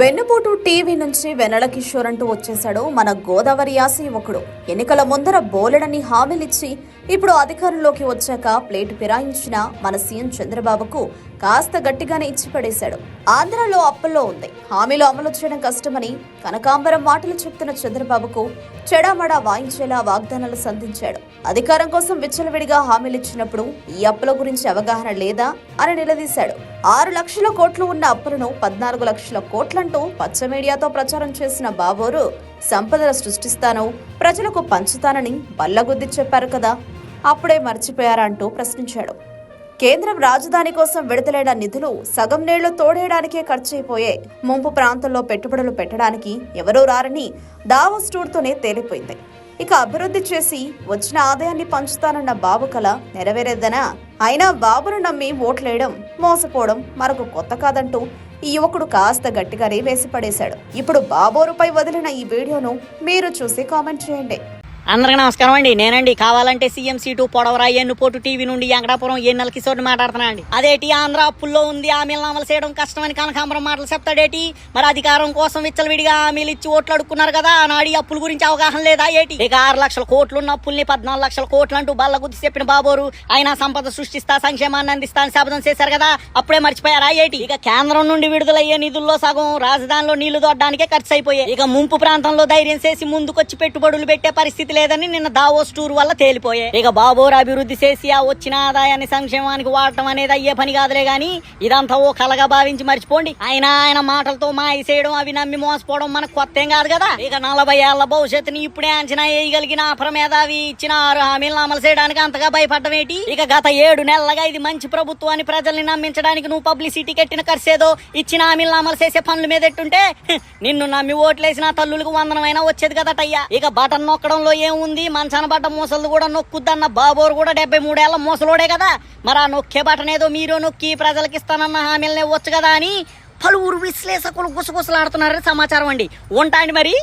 వెన్నుపోటు టీవీ నుంచి వెనల కిషోర్ అంటూ వచ్చేశాడు మన గోదావరి యాస యువకుడు ఎన్నికల ముందర బోలెడని హామీలిచ్చి ఇప్పుడు అధికారంలోకి వచ్చాక ప్లేటు ఫిరాయించిన మన సీఎం చంద్రబాబుకు కాస్త గట్టిగానే ఇచ్చి పడేశాడు ఆంధ్రాలో అప్పుల్లో ఉంది. హామీలు అమలు చేయడం కష్టమని కనకాంబరం మాటలు చెప్తున్న చంద్రబాబుకు చెడామడా వాయించేలా వాగ్దానాలు సంధించాడు. అధికారం కోసం విచ్చలవిడిగా హామీలిచ్చినప్పుడు ఈ అప్పుల గురించి అవగాహన లేదా అని నిలదీశాడు. ఆరు లక్షల కోట్లు ఉన్న అప్పులను పద్నాలుగు లక్షల కోట్లంటూ పచ్చ మీడియాతో ప్రచారం చేసిన బాబోరు సంపదలు సృష్టిస్తాను ప్రజలకు పంచుతానని బల్లగుద్ది చెప్పారు కదా. అప్పుడే మర్చిపోయారా అంటూ ప్రశ్నించాడు. కేంద్రం రాజధాని కోసం విడుదలైన నిధులు సగం నేళ్ళు తోడేయడానికే ఖర్చయిపోయే ముంపు ప్రాంతంలో పెట్టుబడులు పెట్టడానికి ఎవరూ రారని దావోస్ టూర్తోనే తేలిపోయింది. ఇక అభివృద్ధి చేసి వచ్చిన ఆదాయాన్ని పంచుతానన్న బాబు కల నెరవేరేదనా? అయినా బాబును నమ్మి ఓట్లేయడం మోసపోవడం మరొక కొత్త కాదంటూ ఈ యువకుడు కాస్త గట్టిగానే వేసి పడేశాడు. ఇప్పుడు బాబోరుపై వదిలిన ఈ వీడియోను మీరు చూసి కామెంట్ చేయండి. అందరికి నమస్కారం అండి. నేనండి. కావాలంటే సీఎం సీటు పొడవరాయి ఎన్నుపోటు టీవీ నుండి వెంకటాపురం ఎన్నెల కిషోర్ని మాట్లాడుతున్నా అండి. అదేటి ఆంధ్ర అప్పుల్లో ఉంది. హామీలను అమలు చేయడం కష్టమని కనకాంబరం మాటలు చెప్తాడేటి మరి అధికారం కోసం విచ్చలవిడిగా హామీలు ఇచ్చి ఓట్లు అడుక్కున్నారు కదా నాడి అప్పుల గురించి అవగాహన లేదా ఏటి? ఇక ఆరు లక్షల కోట్లు ఉన్న అప్పుల్ని పద్నాలుగు లక్షల కోట్లు అంటూ బల్ల గుద్ది చెప్పిన బాబోరు. ఆయన సంపద సృష్టిస్తా సంక్షేమాన్ని అందిస్తా అని శబ్దం చేశారు కదా అప్పుడే మర్చిపోయారా ఏటి? ఇక కేంద్రం నుండి విడుదలయ్యే నిధుల్లో సగం రాజధానిలో నీళ్ళు దొడ్డానికే ఖర్చు అయిపోయాయి. ఇక ముంపు ప్రాంతంలో ధైర్యం చేసి ముందుకొచ్చి పెట్టుబడులు పెట్టే పరిస్థితి లేదని నిన్న దావోస్ టూర్ వల్ల తేలిపోయాయి ఇక బాబోర్ అభివృద్ధి చేసి ఆ వచ్చిన ఆదాయాన్ని సంక్షేమానికి వాడటం అనేది అయ్యే పని కాదులే గాని ఇదంతా ఓ కలగా భావించి మర్చిపోండి. ఆయన ఆయన మాటలతో మాయ చేయడం అవి నమ్మి మోసపోవడం మనకు కొత్త ఏం కాదు కదా? ఇక నలభై ఏళ్ళ భవిష్యత్తుని ఇప్పుడే అంచనా వేయగలిగిన అప్రమేధావి ఇచ్చిన ఆరు హామీలను అమలు చేయడానికి అంతగా భయపడడం ఏంటి? ఇక గత ఏడు నెలలుగా ఇది మంచి ప్రభుత్వాన్ని ప్రజల్ని నమ్మించడానికి నువ్వు పబ్లిసిటీ కట్టిన ఖర్చేదో ఇచ్చిన హామీలను అమలు చేసే పనుల మీద ఎట్టుంటే నిన్ను నమ్మి ఓట్లేసిన తల్లులకు వందనమైనా వచ్చేది కదటయ్యా. ఇక బటన్ నొక్కడంలో ఏముంది? మంచాన బట్ట మూసలు కూడా నొక్కుద్దన్న బాబోరు కూడా డెబ్బై మూడేళ్ళ మూసలోడే కదా. మరి ఆ నొక్కే బట్టనేదో మీరు నొక్కి ప్రజలకి ఇస్తానన్న హామీలనే ఇవ్వచ్చు కదా అని పలువురు విశ్లేషకులు గుసగుసలాడుతున్నారని సమాచారం అండి. ఉంటాండి మరి.